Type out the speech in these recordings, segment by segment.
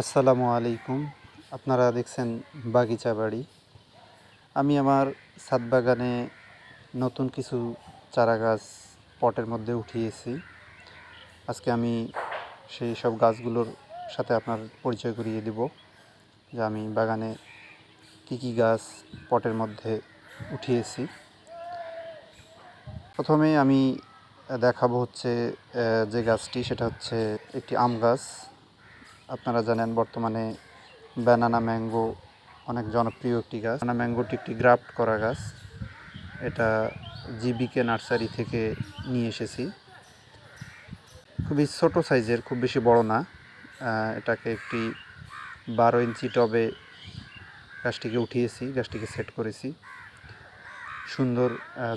আসসালামু আলাইকুম। আপনারা দেখছেন বাগিচা বাড়ি। আমি আমার ছাদ বাগানে নতুন কিছু চারা গাছ পটের মধ্যে উঠিয়েছি। আজকে আমি সেই সব গাছগুলোর সাথে আপনার পরিচয় করিয়ে দেব যে আমি বাগানে কি কি গাছ পটের মধ্যে উঠিয়েছি। প্রথমে আমি দেখাবো হচ্ছে যে গাছটি, সেটা হচ্ছে একটি আম গাছ। আপনারা জানেন বর্তমানে ব্যানানা ম্যাঙ্গো অনেক জনপ্রিয় একটি গাছ। ব্যানানা ম্যাঙ্গোটি একটি গ্রাফট করা গাছ। এটা জিবিকে নার্সারি থেকে নিয়ে এসেছি। খুবই ছোট সাইজের, খুব বেশি বড় না। এটাকে একটি বারো ইঞ্চি টবে গাছটিকে উঠিয়েছি, গাছটিকে সেট করেছি। সুন্দর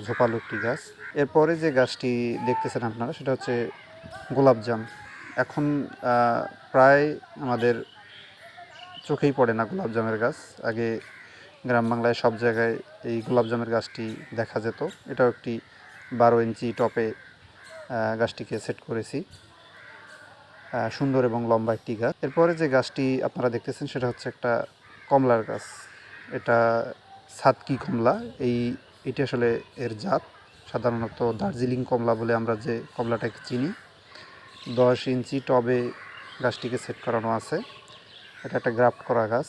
ঝোপালো একটি গাছ। এরপরে যে গাছটি দেখতেছেন আপনারা, সেটা হচ্ছে গোলাপজাম। এখন প্রায় আমাদের চোখেই পড়ে না গোলাপজামের গাছ। আগে গ্রাম বাংলায় সব জায়গায় এই গোলাপজামের গাছটি দেখা যেত। এটাও একটি বারো ইঞ্চি টপে গাছটিকে সেট করেছি। সুন্দর এবং লম্বা একটি গাছ। এরপরে যে গাছটি আপনারা দেখতেছেন সেটা হচ্ছে একটা কমলার গাছ। এটা সাতকি কমলা। এই, এটি আসলে এর জাত। সাধারণত দার্জিলিং কমলা বলে আমরা যে কমলাটাকে চিনি। দশ ইঞ্চি টবে গাছটিকে সেট করানো আছে। এটা একটা গ্রাফট করা গাছ।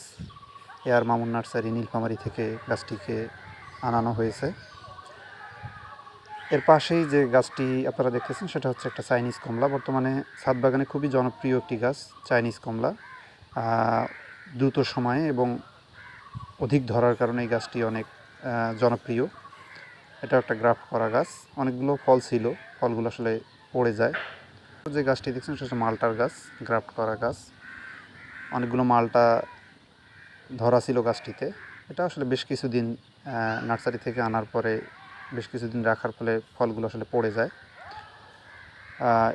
এয়ার মামুন নার্সারি নীলফামারি থেকে গাছটিকে আনানো হয়েছে। এর পাশেই যে গাছটি আপনারা দেখতেছেন, সেটা হচ্ছে একটা চাইনিজ কমলা। বর্তমানে ছাদ বাগানে খুবই জনপ্রিয় একটি গাছ, চাইনিজ কমলা। দ্রুত সময়ে এবং অধিক ধরার কারণে এই গাছটি অনেক জনপ্রিয়। এটা একটা গ্রাফট করা গাছ। অনেকগুলো ফল ছিল, ফলগুলো আসলে পড়ে যায়। যে গাছটি দেখছেন, সেটা মালটার গাছ, গ্রাফট করা গাছ। অনেকগুলো মালটা ধরা ছিল গাছটিতে। এটা আসলে বেশ কিছুদিন নার্সারি থেকে আনার পরে বেশ কিছুদিন রাখার ফলে ফলগুলো আসলে পড়ে যায়।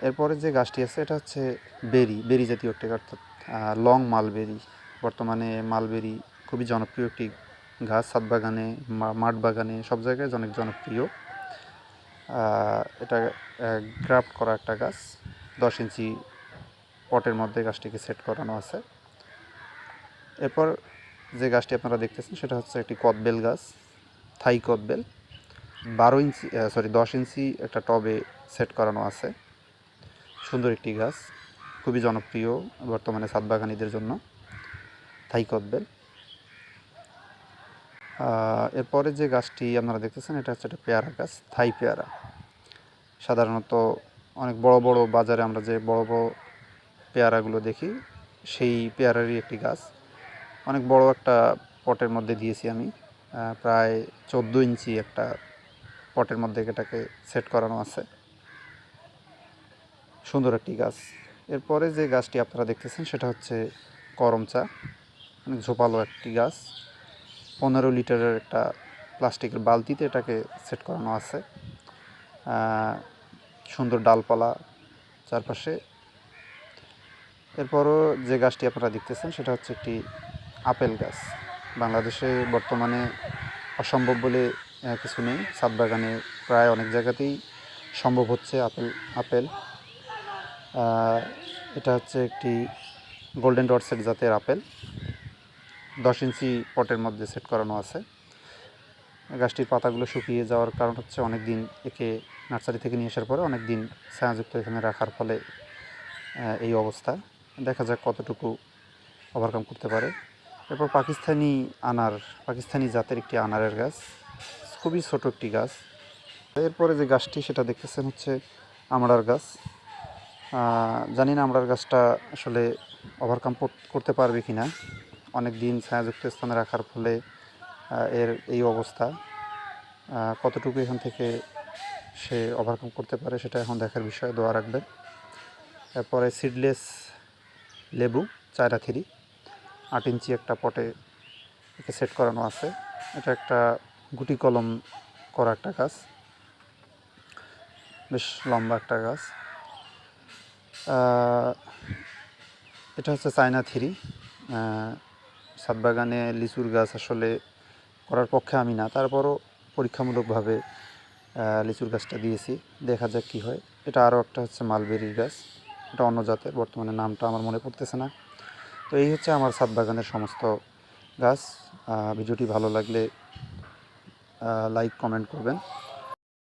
এরপরে যে গাছটি আছে, এটা হচ্ছে বেরি বেরি জাতীয় একটি অর্থাৎ লং মালবেরি। বর্তমানে মালবেরি খুবই জনপ্রিয় একটি গাছ ছাদ বাগানে মাঠ বাগানে সব জায়গায় অনেক জনপ্রিয়। এটা গ্রাফট করা একটা গাছ। দশ ইঞ্চি পটের মধ্যে গাছটিকে সেট করানো আছে। এরপর যে গাছটি আপনারা দেখতেছেন সেটা হচ্ছে একটি কদবেল গাছ, থাই কদবেল। বারো ইঞ্চি সরি দশ ইঞ্চি একটা টবে সেট করানো আছে। সুন্দর একটি গাছ, খুবই জনপ্রিয় বর্তমানে ছাদ বাগানীদের জন্য, থাই কদবেল। এরপরে যে গাছটি আপনারা দেখতেছেন, এটা হচ্ছে একটা পেয়ারা গাছ, থাই পেয়ারা। সাধারণত অনেক বড় বড় বাজারে আমরা যে বড় বড় পেয়ারাগুলো দেখি, সেই পেয়ারারই একটি গাছ। অনেক বড় একটা পটের মধ্যে দিয়েছি আমি প্রায় চোদ্দ ইঞ্চি একটা পটের মধ্যে এটাকে সেট করানো আছে। সুন্দর একটি গাছ। এরপরে যে গাছটি আপনারা দেখতেছেন, সেটা হচ্ছে করম চা অনেক ঝোপালো একটি গাছ। পনেরো লিটারের একটা প্লাস্টিকের বালতিতে এটাকে সেট করানো আছে। সুন্দর ডালপালা চারপাশে। এরপরও যে গাছটি আপনারা দেখতেছেন, সেটা হচ্ছে একটি আপেল গাছ। বাংলাদেশে বর্তমানে অসম্ভব বলে কিছু নেই। ছাদ বাগানে প্রায় অনেক জায়গাতেই সম্ভব হচ্ছে আপেল আপেল। এটা হচ্ছে একটি গোল্ডেন ডটসেট জাতের আপেল। দশ ইঞ্চি পটের মধ্যে সেট করানো আছে। গাছটির পাতাগুলো শুকিয়ে যাওয়ার কারণ হচ্ছে অনেক দিন একে নার্সারি থেকে নিয়ে আসার পরে অনেক দিন ছায়াযুক্ত এখানে রাখার ফলে এই অবস্থা। দেখা যাক কতটুকু ওভারকাম করতে পারে। এরপর পাকিস্তানি আনার, পাকিস্তানি জাতের একটি আনারের গাছ, খুবই ছোট একটি গাছ। এরপরে যে গাছটি, সেটা দেখতেছেন হচ্ছে আমড়ার গাছ। জানি না আমড়ার গাছটা আসলে ওভারকাম করতে পারবে কি না অনেক দিন ছায়াযুক্ত স্থানে রাখার ফলে এর এই অবস্থা। কতটুকু এখান থেকে সে ওভারকাম করতে পারে সেটা এখন দেখার বিষয়, দোয়া রাখবেন। এরপরে সিডলেস লেবু চায়রা থ্রি। আট ইঞ্চি একটা পটে একে সেট করানো আছে। এটা একটা গুটি কলম করা একটা গাছ। বেশ লম্বা একটা গাছ। এটা হচ্ছে চায়না থ্রি। ছাদ বাগানে লিচুর গাছ আসলে করার পক্ষে আমি না। তারপরও পরীক্ষামূলকভাবে লিচুর গাছটা দিয়েছি। দেখা যাক কি হয়। এটা আরও একটা হচ্ছে মালবেরির গাছ। এটা অন্য জাতের, বর্তমানে নামটা আমার মনে পড়তেছে না। তো এই হচ্ছে আমার সাত বাগানের সমস্ত গাছ। ভিডিওটি ভালো লাগলে লাইক, কমেন্ট করবেন।